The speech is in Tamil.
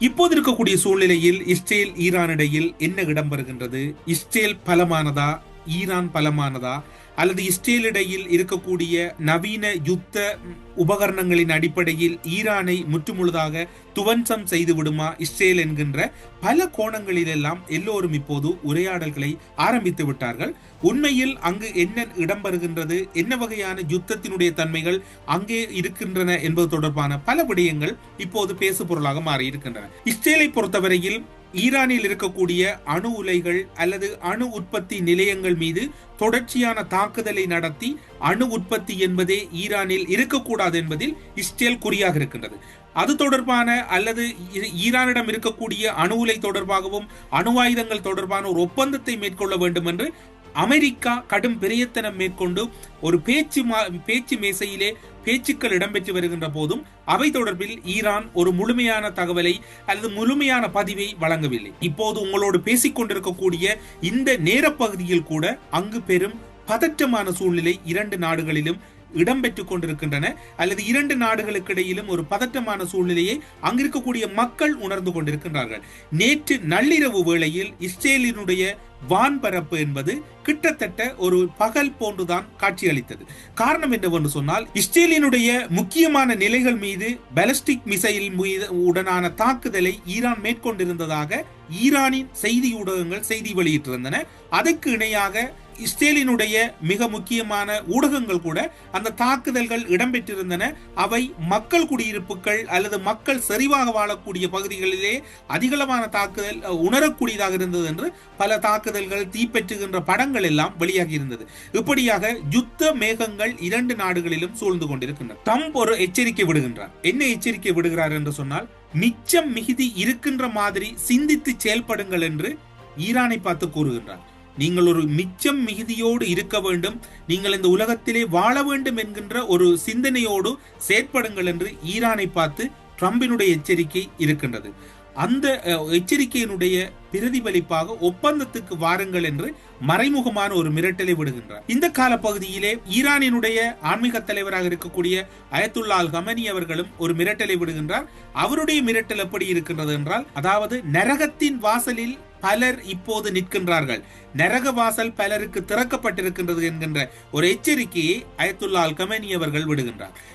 இப்போது இருக்கக்கூடிய சூழ்நிலையில் இஸ்ரேல் ஈரான் இடையில் என்ன இடம் வருகின்றது? இஸ்ரேல் பலமானதா? ஈரான் பலமானதா? அல்லது இஸ்ரேல் இடையில் இருக்கக்கூடிய நவீன யுத்த உபகரணங்களின் அடிப்படையில் ஈரானை முற்றுமுழுதாக துவம்சம் செய்து விடுமா இஸ்ரேல் என்கின்ற பல கோணங்களிலெல்லாம் எல்லோரும் இப்போது உரையாடல்களை ஆரம்பித்து விட்டார்கள். உண்மையில் அங்கு என்ன இடம் வருகின்றது என்ன வகையான யுத்தத்தினுடைய தன்மைகள் அங்கே இருக்கின்றன என்பது தொடர்பான பல விடயங்கள் இப்போது பேசு பொருளாக மாறி இருக்கின்றன இஸ்ரேலை பொறுத்தவரையில் ஈரானில் இருக்கக்கூடிய அணு உலைகள் அல்லது அணு உற்பத்தி நிலையங்கள் மீது தொடர்ச்சியான தாக்குதலை நடத்தி அணு உற்பத்தி என்பதே ஈரானில் இருக்கக்கூடாது என்பதில் இஸ்ரேல் குறியாக இருக்கின்றது. அது தொடர்பான அல்லது ஈரானிடம் இருக்கக்கூடிய அணு உலை தொடர்பாகவும் அணு ஆயுதங்கள் தொடர்பான ஒரு ஒப்பந்தத்தை மேற்கொள்ள வேண்டும் என்று அமெரிக்கா கடும் பிரயத்தனம் மேற்கொண்டு ஒரு பேச்சு பேச்சு மேசையிலே பேச்சுக்கள் இடம்பெற்று வருகின்ற போதும் அவை தொடர்பில் ஈரான் ஒரு முழுமையான தகவலை அல்லது முழுமையான பதிவை வழங்கவில்லை. இப்போது உங்களோடு பேசிக் கொண்டிருக்கக்கூடிய இந்த நேரப்பகுதியில் கூட அங்கு பெரும் பதற்றமான சூழ்நிலை இரண்டு நாடுகளிலும் இடம்பெற்றுக் கொண்டிருக்கின்றன. அல்லது இரண்டு நாடுகளுக்கு இடையிலும் ஒரு பதற்றமான சூழ்நிலையை அங்கிருக்கக்கூடிய மக்கள் உணர்ந்து கொண்டிருக்கின்றார்கள். நேற்று நள்ளிரவு வேளையில் இஸ்ரேலினுடைய வான்பரப்பு என்பது கிட்டத்தட்ட ஒரு பகல் போன்றுதான் காட்சியளித்தது. காரணம் என்னவென்று சொன்னால் இஸ்ரேலினுடைய முக்கியமான நிலைகள் மீது பலஸ்டிக் மிசைல் மீது உடனான தாக்குதலை ஈரான் மேற்கொண்டிருந்ததாக ஈரானின் செய்தி ஊடகங்கள் செய்தி வெளியிட்டிருந்தன. அதற்கு இணையாக இஸ்ரேலினுடைய மிக முக்கியமான ஊடகங்கள் கூட அந்த தாக்குதல்கள் இடம்பெற்றிருந்தன. அவை மக்கள் குடியிருப்புகள் அல்லது மக்கள் செறிவாக வாழக்கூடிய பகுதிகளிலே அதிகளவான தாக்குதல் உணரக்கூடியதாக இருந்தது என்று பல தாக்குதல்கள் தீப்பற்றுகின்ற படங்கள் எல்லாம் வெளியாகி இருந்தது இப்படியாக யுத்த மேகங்கள் இரண்டு நாடுகளிலும் சூழ்ந்து கொண்டிருக்கின்றன. ட்ரம்ப் ஒரு எச்சரிக்கை விடுகின்றார். என்ன எச்சரிக்கை விடுகிறார் என்று சொன்னால் மிச்சம் மிகுதி இருக்கின்ற மாதிரி சிந்தித்து செயல்படுங்கள் என்று ஈரானை பார்த்து கூறுகின்றார். நீங்கள் ஒரு மிச்சம் மிகுதியோடு இருக்க வேண்டும். நீங்கள் இந்த உலகத்திலே வாழ வேண்டும் என்கின்ற ஒரு சிந்தனையோடு செயற்படுங்கள் என்று ஈரானை பார்த்து ட்ரம்பினுடைய எச்சரிக்கை இருக்கின்றது. அந்த எச்சரிக்கையினுடைய பிரதிபலிப்பாக ஒப்பந்தத்துக்கு வாருங்கள் என்று மறைமுகமான ஒரு மிரட்டலை விடுகின்றார். இந்த காலப்பகுதியிலே ஈரானினுடைய ஆன்மீக தலைவராக இருக்கக்கூடிய அயத்துல்லா அல் கமனி அவர்களும் ஒரு மிரட்டலை விடுகின்றார். அவருடைய மிரட்டல் எப்படி இருக்கின்றது என்றால் அதாவது நரகத்தின் வாசலில் பலர் இப்போது நிற்கின்றார்கள். நரக வாசல் பலருக்கு திறக்கப்பட்டிருக்கின்றது என்கின்ற ஒரு எச்சரிக்கையை அயத்துல்லா அல் அவர்கள் விடுகின்றார்.